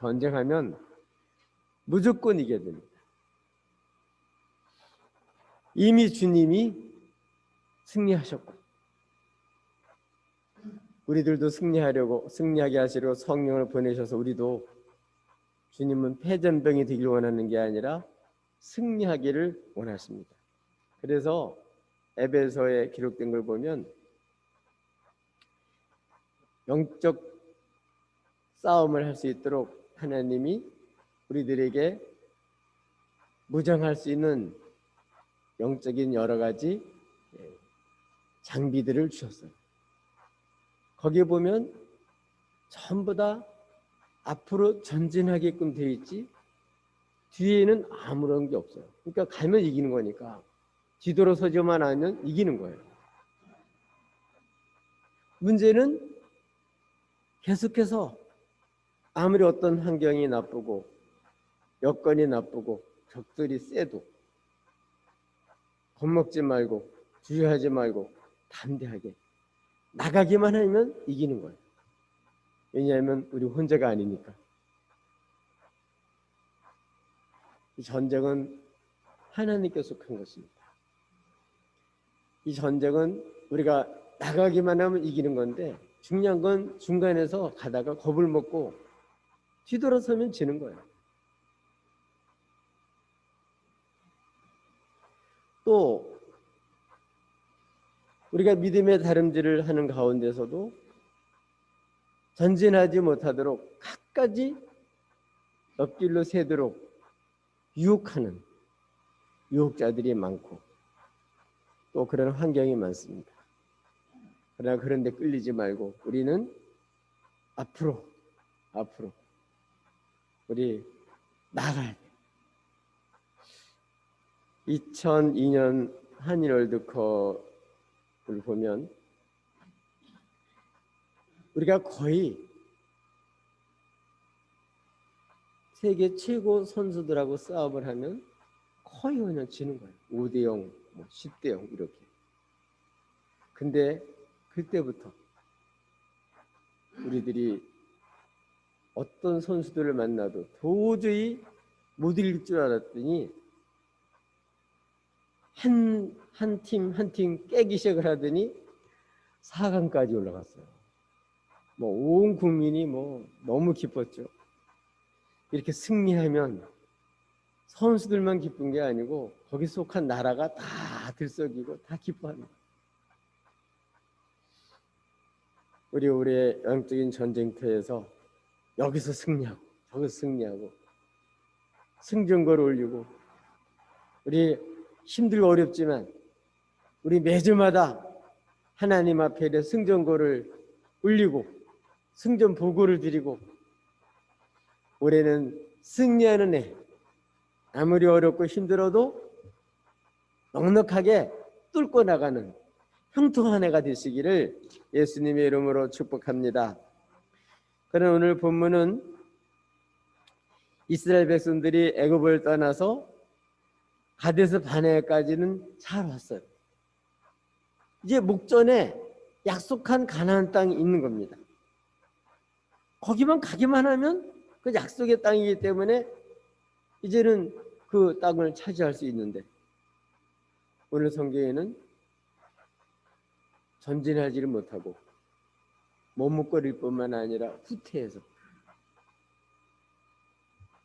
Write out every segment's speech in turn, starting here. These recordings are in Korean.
전쟁하면 무조건 이겨야 됩니다. 이미 주님이 승리하셨고 우리들도 승리하려고 승리하게 하시려고 성령을 보내셔서 우리도 주님은 패전병이 되길 원하는 게 아니라 승리하기를 원하십니다. 그래서 에베소에 기록된 걸 보면 영적 싸움을 할 수 있도록 하나님이 우리들에게 무장할 수 있는 영적인 여러 가지 예, 장비들을 주셨어요. 거기에 보면 전부 다 앞으로 전진하게끔 되어 있지 뒤에는 아무런 게 없어요. 그러니까 가면 이기는 거니까 뒤돌아 서지만 않으면 이기는 거예요. 문제는 계속해서 아무리 어떤 환경이 나쁘고 여건이 나쁘고 적들이 세도 겁먹지 말고 주저하지 말고 담대하게 나가기만 하면 이기는 거예요. 왜냐하면 우리 혼자가 아니니까. 이 전쟁은 하나님께 속한 것입니다. 이 전쟁은 우리가 나가기만 하면 이기는 건데 중요한 건 중간에서 가다가 겁을 먹고 뒤돌아서면 지는 거예요. 또 우리가 믿음의 다름질을 하는 가운데서도 전진하지 못하도록 갖가지 옆길로 새도록 유혹하는 유혹자들이 많고 또 그런 환경이 많습니다. 그러나 그런데 끌리지 말고 우리는 앞으로 앞으로 우리 나가야 돼. 2002년 한일 월드컵을 보면 우리가 거의 세계 최고 선수들하고 싸움을 하면 거의 그냥 지는 거예요. 5대 0, 뭐 10대 0 이렇게. 근데 그때부터 우리들이 어떤 선수들을 만나도 도저히 못 이길 줄 알았더니 한 한 팀 한 팀 깨기 시작을 하더니 4강까지 올라갔어요. 뭐 온 국민이 뭐 너무 기뻤죠. 이렇게 승리하면 선수들만 기쁜 게 아니고 거기 속한 나라가 다 들썩이고 다 기뻐합니다. 우리 우리의 영적인 전쟁터에서 여기서 승리하고 저기서 승리하고 승전거를 올리고 우리 힘들고 어렵지만 우리 매주마다 하나님 앞에 승전거를 올리고 승전 보고를 드리고 올해는 승리하는 해 아무리 어렵고 힘들어도 넉넉하게 뚫고 나가는 형통한 해가 되시기를 예수님의 이름으로 축복합니다. 그런 오늘 본문은 이스라엘 백성들이 애굽을 떠나서 가데스 바네까지는 잘 왔어요. 이제 목전에 약속한 가나안 땅이 있는 겁니다. 거기만 가기만 하면 그 약속의 땅이기 때문에 이제는 그 땅을 차지할 수 있는데 오늘 성경에는 전진하지를 못하고 머뭇거릴 뿐만 아니라 후퇴해서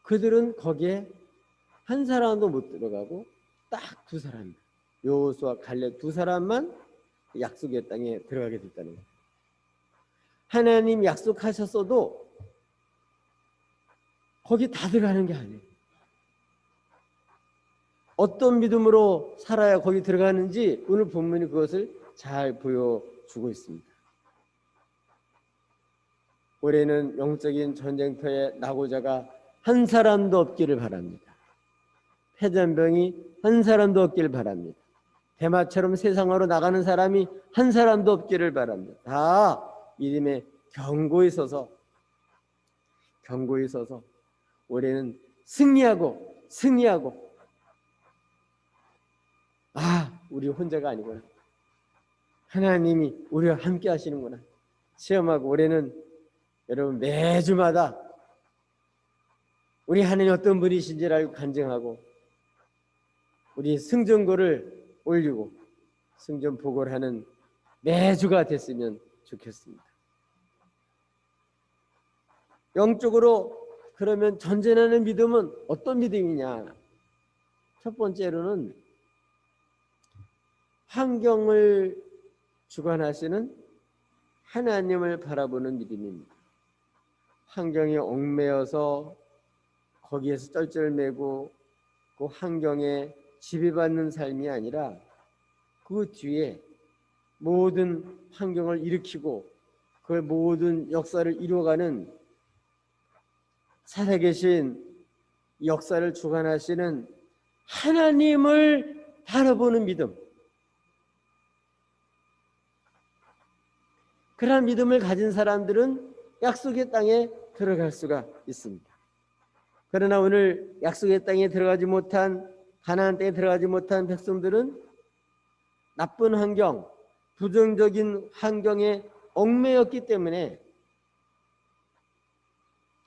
그들은 거기에 한 사람도 못 들어가고 딱 두 사람 요수와 갈렙 두 사람만 약속의 땅에 들어가게 됐다는 거예요. 하나님 약속하셨어도 거기 다 들어가는 게 아니에요. 어떤 믿음으로 살아야 거기 들어가는지 오늘 본문이 그것을 잘 보여주고 있습니다. 올해는 영적인 전쟁터에 나고자가 한 사람도 없기를 바랍니다. 폐전병이 한 사람도 없기를 바랍니다. 대마처럼 세상으로 나가는 사람이 한 사람도 없기를 바랍니다. 다 믿음의 경고에 서서 경고에 서서 올해는 승리하고 승리하고 아 우리 혼자가 아니구나 하나님이 우리와 함께 하시는구나 체험하고 올해는 여러분 매주마다 우리 하나님 어떤 분이신지를 간증하고 우리 승전고를 올리고 승전 보고를 하는 매주가 됐으면 좋겠습니다. 영적으로 그러면 전진하는 믿음은 어떤 믿음이냐? 첫 번째로는 환경을 주관하시는 하나님을 바라보는 믿음입니다. 환경에 얽매여서 거기에서 쩔쩔매고 그 환경에 지배받는 삶이 아니라 그 뒤에 모든 환경을 일으키고 그 모든 역사를 이루어가는 살아계신 역사를 주관하시는 하나님을 바라보는 믿음. 그러한 믿음을 가진 사람들은 약속의 땅에 들어갈 수가 있습니다. 그러나 오늘 약속의 땅에 들어가지 못한 가나안 땅에 들어가지 못한 백성들은 나쁜 환경, 부정적인 환경에 얽매였기 때문에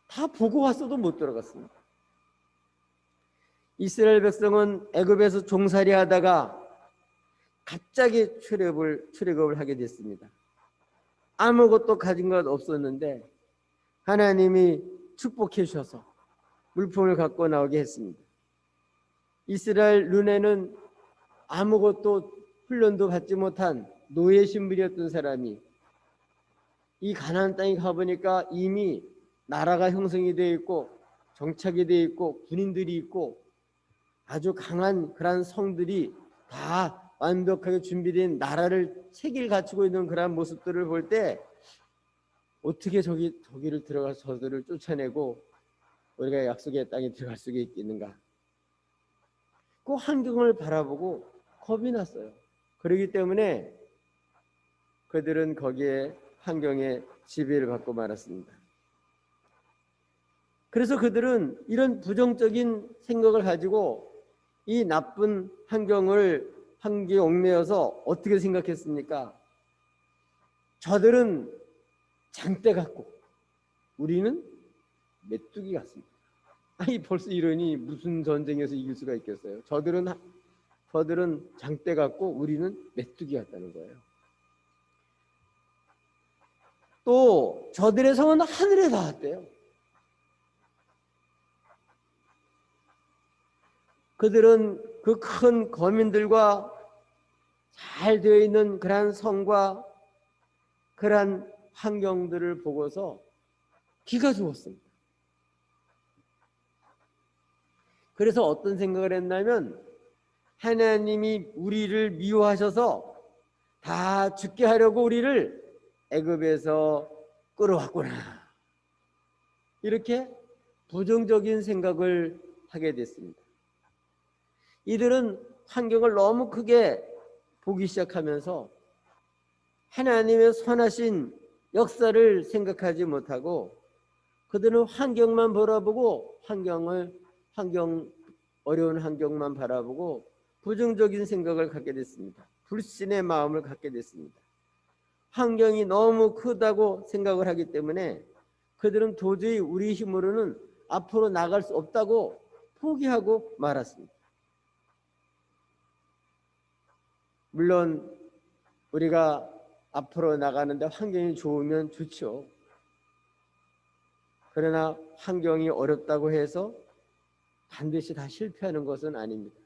다 보고 왔어도 못 들어갔습니다. 이스라엘 백성은 애굽에서 종살이 하다가 갑자기 출애굽을 출애굽을 하게 됐습니다. 아무것도 가진 것 없었는데 하나님이 축복해 주셔서 물품을 갖고 나오게 했습니다. 이스라엘 눈에는 아무것도 훈련도 받지 못한 노예 신분이었던 사람이 이 가나안 땅에 가보니까 이미 나라가 형성이 되어 있고 정착이 되어 있고 군인들이 있고 아주 강한 그러한 성들이 다 완벽하게 준비된 나라를 체계를 갖추고 있는 그러한 모습들을 볼 때 어떻게 저기 저기를 들어가서 저들을 쫓아내고 우리가 약속의 땅에 들어갈 수 있겠는가? 그 환경을 바라보고 겁이 났어요. 그러기 때문에 그들은 거기에 환경에 지배를 받고 말았습니다. 그래서 그들은 이런 부정적인 생각을 가지고 이 나쁜 환경을 환기에 얽매여서 어떻게 생각했습니까? 저들은 장대 같고 우리는 메뚜기 같습니다. 아니 벌써 이러니 무슨 전쟁에서 이길 수가 있겠어요? 저들은 하- 저들은 장대 같고 우리는 메뚜기 같다는 거예요. 또 저들의 성은 하늘에 닿았대요. 그들은 그 큰 거민들과 잘 되어 있는 그러한 성과 그러한 환경들을 보고서 기가 죽었습니다. 그래서 어떤 생각을 했냐면 하나님이 우리를 미워하셔서 다 죽게 하려고 우리를 애굽에서 끌어왔구나. 이렇게 부정적인 생각을 하게 됐습니다. 이들은 환경을 너무 크게 보기 시작하면서 하나님의 선하신 역사를 생각하지 못하고 그들은 환경만 바라보고 환경을 환경 어려운 환경만 바라보고 부정적인 생각을 갖게 됐습니다. 불신의 마음을 갖게 됐습니다. 환경이 너무 크다고 생각을 하기 때문에 그들은 도저히 우리 힘으로는 앞으로 나갈 수 없다고 포기하고 말았습니다. 물론 우리가 앞으로 나가는데 환경이 좋으면 좋죠. 그러나 환경이 어렵다고 해서 반드시 다 실패하는 것은 아닙니다.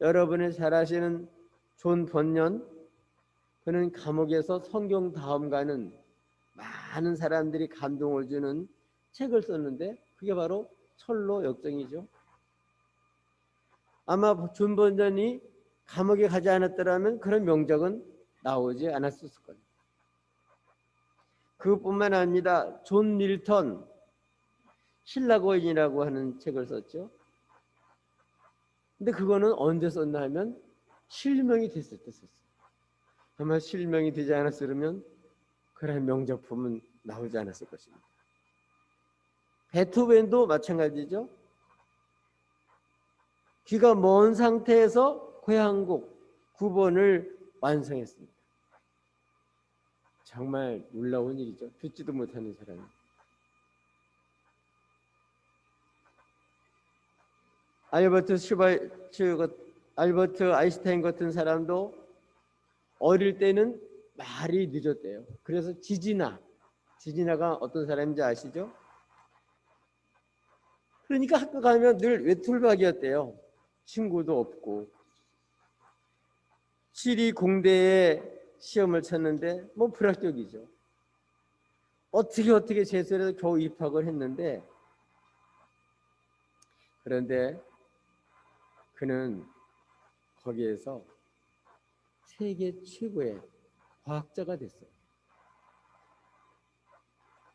여러분의 잘 아시는 존 번년 그는 감옥에서 성경 다음가는 많은 사람들이 감동을 주는 책을 썼는데 그게 바로 철로 역정이죠. 아마 존 번년이 감옥에 가지 않았더라면 그런 명작은 나오지 않았을 거예요. 그것뿐만 아니라 존 밀턴 신라고인이라고 하는 책을 썼죠. 근데 그거는 언제 썼나 하면 실명이 됐을 때 썼어요. 아마 실명이 되지 않았으면 그런 명작품은 나오지 않았을 것입니다. 베토벤도 마찬가지죠. 귀가 먼 상태에서 고향곡 9번을 완성했습니다. 정말 놀라운 일이죠. 듣지도 못하는 사람이. 알버트 슈바츠 같- 알버트 아인슈타인 같은 사람도 어릴 때는 말이 늦었대요. 그래서 지지나 지지나가 어떤 사람인지 아시죠? 그러니까 학교 가면 늘 외톨박이었대요. 친구도 없고. 시리 공대에 시험을 쳤는데 뭐 불합격이죠. 어떻게 어떻게 재수해서 겨우 입학을 했는데 그런데 그는 거기에서 세계 최고의 과학자가 됐어요.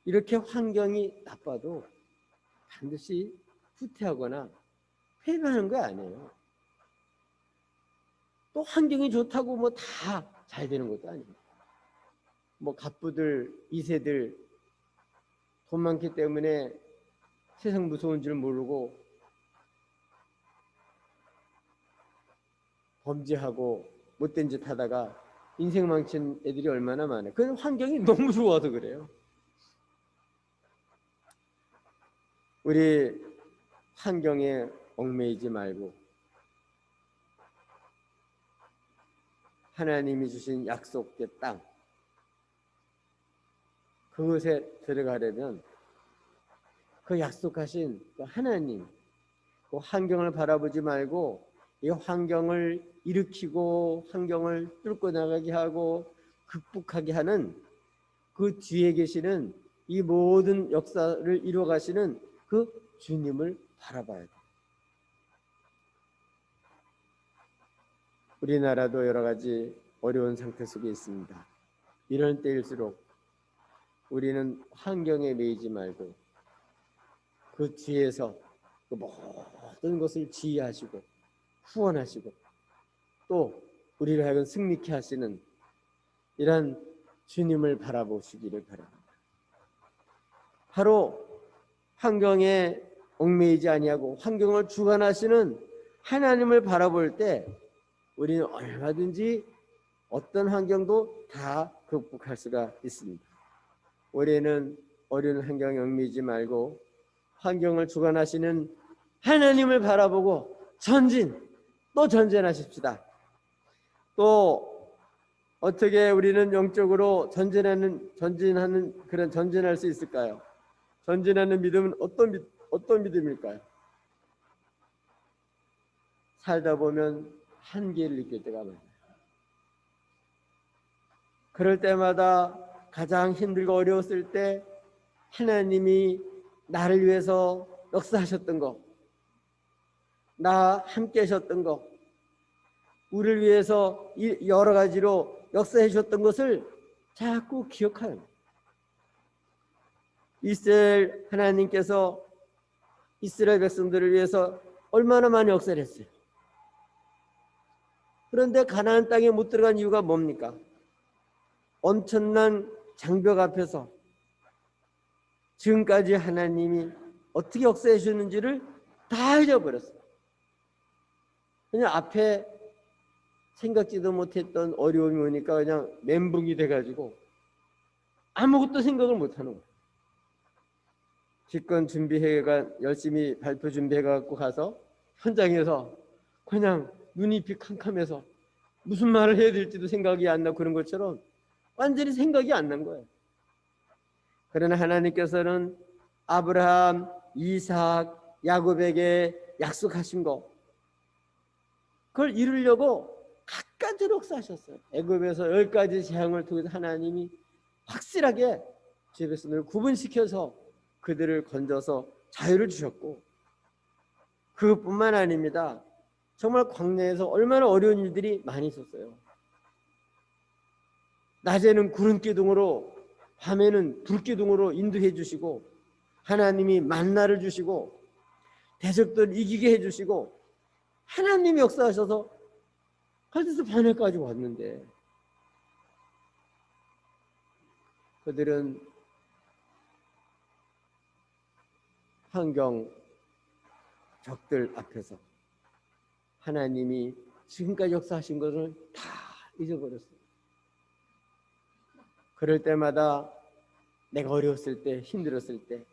이렇게 환경이 나빠도 반드시 후퇴하거나 패배하는 거 아니에요. 또 환경이 좋다고 뭐 다 잘 되는 것도 아닙니다. 뭐 갑부들, 이세들 돈 많기 때문에 세상 무서운 줄 모르고 범죄하고 못된 짓 하다가 인생 망친 애들이 얼마나 많아요. 그 환경이 너무 좋아서 그래요. 우리 환경에 얽매이지 말고 하나님이 주신 약속의 땅 그곳에 들어가려면 그 약속하신 그 하나님 그 환경을 바라보지 말고 이 환경을 일으키고 환경을 뚫고 나가게 하고 극복하게 하는 그 뒤에 계시는 이 모든 역사를 이루어 가시는 그 주님을 바라봐야 돼. 우리나라도 여러 가지 어려운 상태 속에 있습니다. 이런 때일수록 우리는 환경에 매이지 말고 그 뒤에서 그 모든 것을 지휘하시고 후원하시고 또 우리를 하여금 승리케 하시는 이런 주님을 바라보시기를 바랍니다. 바로 환경에 얽매이지 아니하고 환경을 주관하시는 하나님을 바라볼 때 우리는 얼마든지 어떤 환경도 다 극복할 수가 있습니다. 올해는 어려운 환경에 얽매이지 말고 환경을 주관하시는 하나님을 바라보고 전진 또 전진하십시다. 또 어떻게 우리는 영적으로 전진하는 전진하는 그런 전진할 수 있을까요? 전진하는 믿음은 어떤 믿, 어떤 믿음일까요? 살다 보면 한계를 느낄 때가 많아요. 그럴 때마다 가장 힘들고 어려웠을 때 하나님이 나를 위해서 역사하셨던 거, 나 함께 하셨던 거, 우리를 위해서 이 여러 가지로 역사해 주셨던 것을 자꾸 기억하요. 이스라엘 하나님께서 이스라엘 백성들을 위해서 얼마나 많이 역사를 했어요. 그런데 가나안 땅에 못 들어간 이유가 뭡니까? 엄청난 장벽 앞에서 지금까지 하나님이 어떻게 역사해 주셨는지를 다 잊어버렸어요. 그냥 앞에 생각지도 못했던 어려움이 오니까 그냥 멘붕이 돼가지고 아무것도 생각을 못하는 거예요. 집권 준비회가 열심히 발표 준비해갖고 가서 현장에서 그냥 눈이 캄캄해서 무슨 말을 해야 될지도 생각이 안 나고 그런 것처럼 완전히 생각이 안 난 거예요. 그러나 하나님께서는 아브라함, 이삭, 야곱에게 약속하신 거 그걸 이루려고 갖가지로 역사하셨어요. 애굽에서 열 가지 재앙을 통해서 하나님이 확실하게 제 백성들을 구분시켜서 그들을 건져서 자유를 주셨고 그것뿐만 아닙니다. 정말 광야에서 얼마나 어려운 일들이 많이 있었어요. 낮에는 구름 기둥으로 밤에는 불 기둥으로 인도해 주시고 하나님이 만나를 주시고 대적들 이기게 해 주시고 하나님이 역사하셔서 칼데스 반해까지 왔는데 그들은 환경 적들 앞에서 하나님이 지금까지 역사하신 것을 다 잊어버렸어요. 그럴 때마다 내가 어려웠을 때, 힘들었을 때,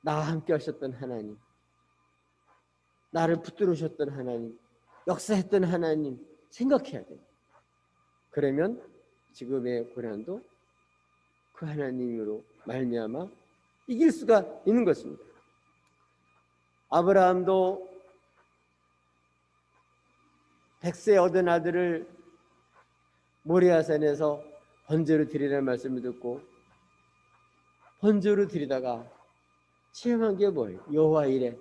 나와 함께 하셨던 하나님, 나를 붙들으셨던 하나님, 역사했던 하나님 생각해야 돼요. 그러면 지금의 고난도 그 하나님으로 말미암아 이길 수가 있는 것입니다. 아브라함도 백세 얻은 아들을 모리아산에서 번제로 드리라는 말씀을 듣고 번제로 드리다가 체험한 게 뭐예요? 여호와 이래.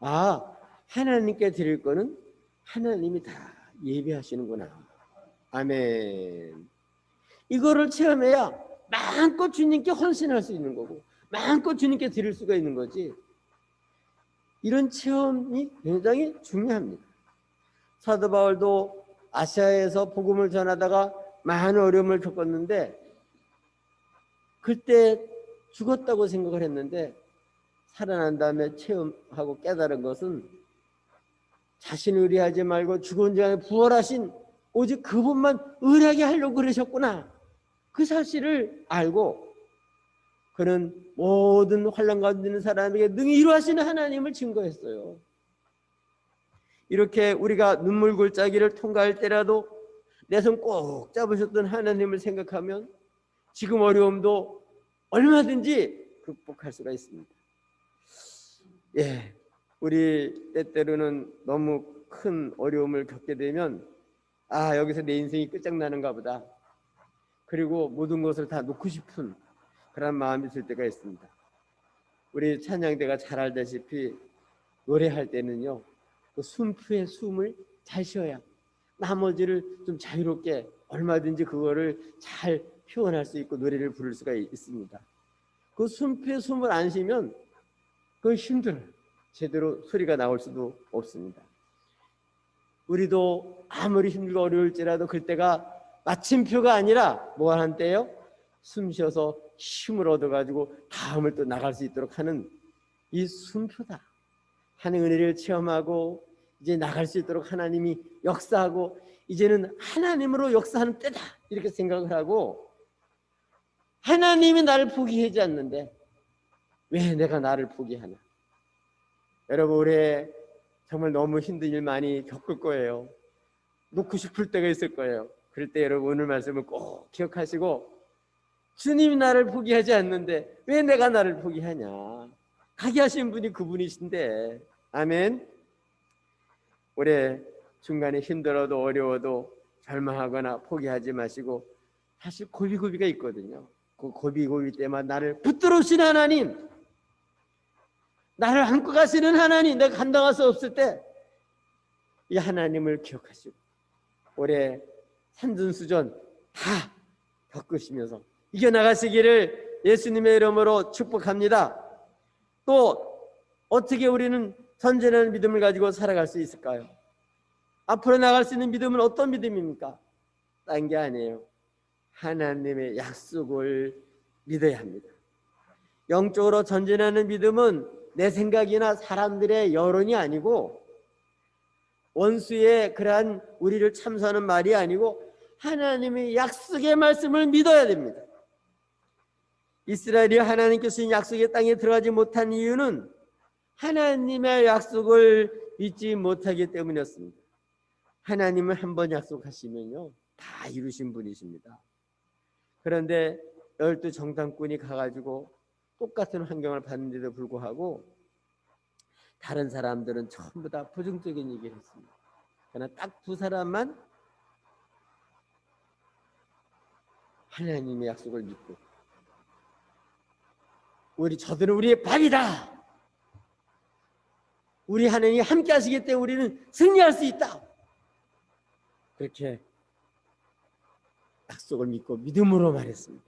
아 하나님께 드릴 거는 하나님이 다 예비하시는구나. 아멘. 이거를 체험해야 마음껏 주님께 헌신할 수 있는 거고 마음껏 주님께 드릴 수가 있는 거지. 이런 체험이 굉장히 중요합니다. 사도 바울도 아시아에서 복음을 전하다가 많은 어려움을 겪었는데 그때 죽었다고 생각을 했는데 살아난 다음에 체험하고 깨달은 것은 자신을 의뢰하지 말고 죽은 자에 부활하신 오직 그분만 의뢰하게 하려고 그러셨구나. 그 사실을 알고 그는 모든 환란 가운데 있는 사람에게 능히 이루하시는 하나님을 증거했어요. 이렇게 우리가 눈물 골짜기를 통과할 때라도 내 손 꼭 잡으셨던 하나님을 생각하면 지금 어려움도 얼마든지 극복할 수가 있습니다. 예, 우리 때때로는 너무 큰 어려움을 겪게 되면 아 여기서 내 인생이 끝장나는가 보다. 그리고 모든 것을 다 놓고 싶은 그런 마음이 들 때가 있습니다. 우리 찬양대가 잘 알다시피 노래할 때는요, 그 숨표의 숨을 잘 쉬어야 나머지를 좀 자유롭게 얼마든지 그거를 잘 표현할 수 있고 노래를 부를 수가 있- 있습니다. 그 숨표의 숨을 안 쉬면 그건 힘들어요. 제대로 소리가 나올 수도 없습니다. 우리도 아무리 힘들고 어려울지라도 그때가 마침표가 아니라 뭐한 때요? 숨 쉬어서 힘을 얻어가지고 다음을 또 나갈 수 있도록 하는 이 숨표다. 하는 은혜를 체험하고 이제 나갈 수 있도록 하나님이 역사하고 이제는 하나님으로 역사하는 때다 이렇게 생각을 하고 하나님이 나를 포기하지 않는데 왜 내가 나를 포기하나? 여러분 올해 정말 너무 힘든 일 많이 겪을 거예요. 놓고 싶을 때가 있을 거예요. 그럴 때 여러분 오늘 말씀을 꼭 기억하시고 주님이 나를 포기하지 않는데 왜 내가 나를 포기하냐? 가게 하신 분이 그분이신데 아멘. 올해 중간에 힘들어도 어려워도 절망하거나 포기하지 마시고 사실 고비고비가 있거든요. 그 고비고비 때만 나를 붙들어오신 하나님, 나를 안고 가시는 하나님, 내가 감당할 수 없을 때 이 하나님을 기억하시고 올해 산전수전 다 겪으시면서 이겨나가시기를 예수님의 이름으로 축복합니다. 또 어떻게 우리는 전제라는 믿음을 가지고 살아갈 수 있을까요? 앞으로 나갈 수 있는 믿음은 어떤 믿음입니까? 딴 게 아니에요. 하나님의 약속을 믿어야 합니다. 영적으로 전진하는 믿음은 내 생각이나 사람들의 여론이 아니고 원수의 그러한 우리를 참소하는 말이 아니고 하나님의 약속의 말씀을 믿어야 됩니다. 이스라엘이 하나님께서 약속의 땅에 들어가지 못한 이유는 하나님의 약속을 믿지 못하기 때문이었습니다. 하나님은 한 번 약속하시면요 다 이루신 분이십니다. 그런데 열두 정탐꾼이 가가지고 똑같은 환경을 받는데도 불구하고 다른 사람들은 전부 다 부정적인 얘기를 했습니다. 그러나 딱 두 사람만 하나님의 약속을 믿고 우리 저들은 우리의 밥이다. 우리 하나님이 함께 하시기 때문에 우리는 승리할 수 있다. 그렇게 약속을 믿고 믿음으로 말했습니다.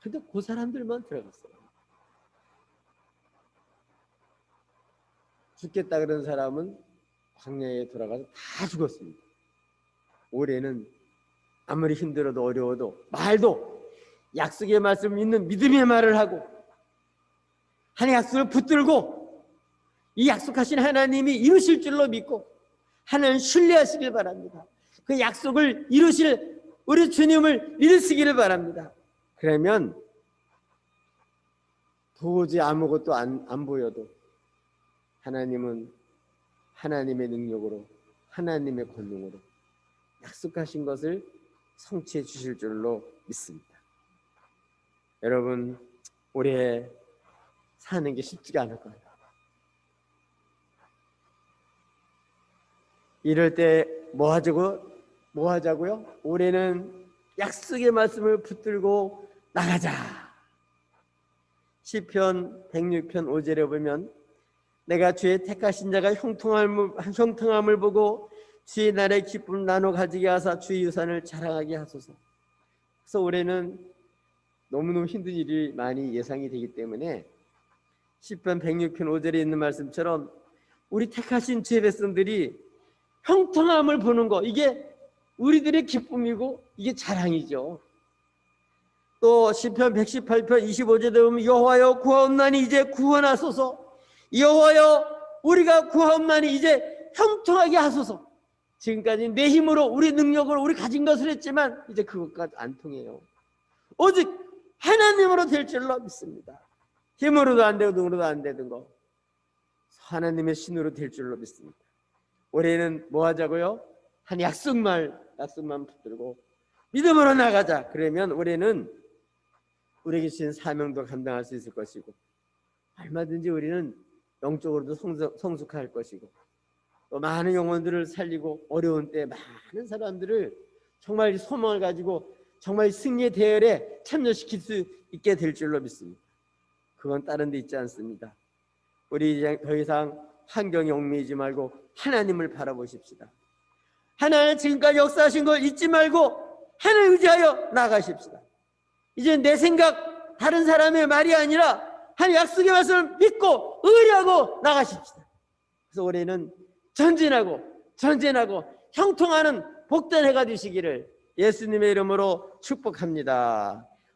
근데 그 사람들만 들어갔어요. 죽겠다 그런 사람은 광야에 돌아가서 다 죽었습니다. 올해는 아무리 힘들어도 어려워도 말도 약속의 말씀을 믿는 믿음의 말을 하고 하나님의 약속을 붙들고 이 약속하신 하나님이 이루실 줄로 믿고 하나님 신뢰하시길 바랍니다. 그 약속을 이루실 우리 주님을 믿으시기를 바랍니다. 그러면 도저히 아무것도 안, 안 보여도 하나님은 하나님의 능력으로 하나님의 권능으로 약속하신 것을 성취해 주실 줄로 믿습니다. 여러분 올해 사는 게 쉽지가 않을 거예요. 이럴 때 뭐 하자고 뭐 하자고요? 올해는 약속의 말씀을 붙들고 나가자. 시편 106편 5절에 보면 내가 주의 택하신 자가 형통함을, 형통함을 보고 주의 날의 기쁨 나눠 가지게 하사 주의 유산을 자랑하게 하소서. 그래서 올해는 너무너무 힘든 일이 많이 예상이 되기 때문에 시편 106편 5절에 있는 말씀처럼 우리 택하신 주의 백성들이 형통함을 보는 거. 이게 우리들의 기쁨이고 이게 자랑이죠. 또 시편 118편 25절에 보면 여호와여 구하옵나니 이제 구원하소서. 여호와여 우리가 구하옵나니 이제 형통하게 하소서. 지금까지 내 힘으로 우리 능력으로 우리 가진 것을 했지만 이제 그것까지 안 통해요. 오직 하나님으로 될 줄로 믿습니다. 힘으로도 안 되고 능으로도 안 되는 거. 하나님의 신으로 될 줄로 믿습니다 올해는 뭐 하자고요? 한 약속말 약속만 붙들고 믿음으로 나가자 그러면 올해는 우리에게 주신 사명도 감당할 수 있을 것이고 얼마든지 우리는 영적으로도 성숙, 성숙할 것이고 또 많은 영혼들을 살리고 어려운 때 많은 사람들을 정말 소망을 가지고 정말 승리의 대열에 참여시킬 수 있게 될 줄로 믿습니다. 그건 다른 데 있지 않습니다. 우리 이제 더 이상 환경에 얽매이지 말고 하나님을 바라보십시다. 하나님 지금까지 역사하신 걸 잊지 말고 하나님 의지하여 나가십시다. 이제 내 생각 다른 사람의 말이 아니라 하나님 약속의 말씀을 믿고 의리하고 나가십시다. 그래서 올해는 전진하고 전진하고 형통하는 복된 해가 되시기를 예수님의 이름으로 축복합니다.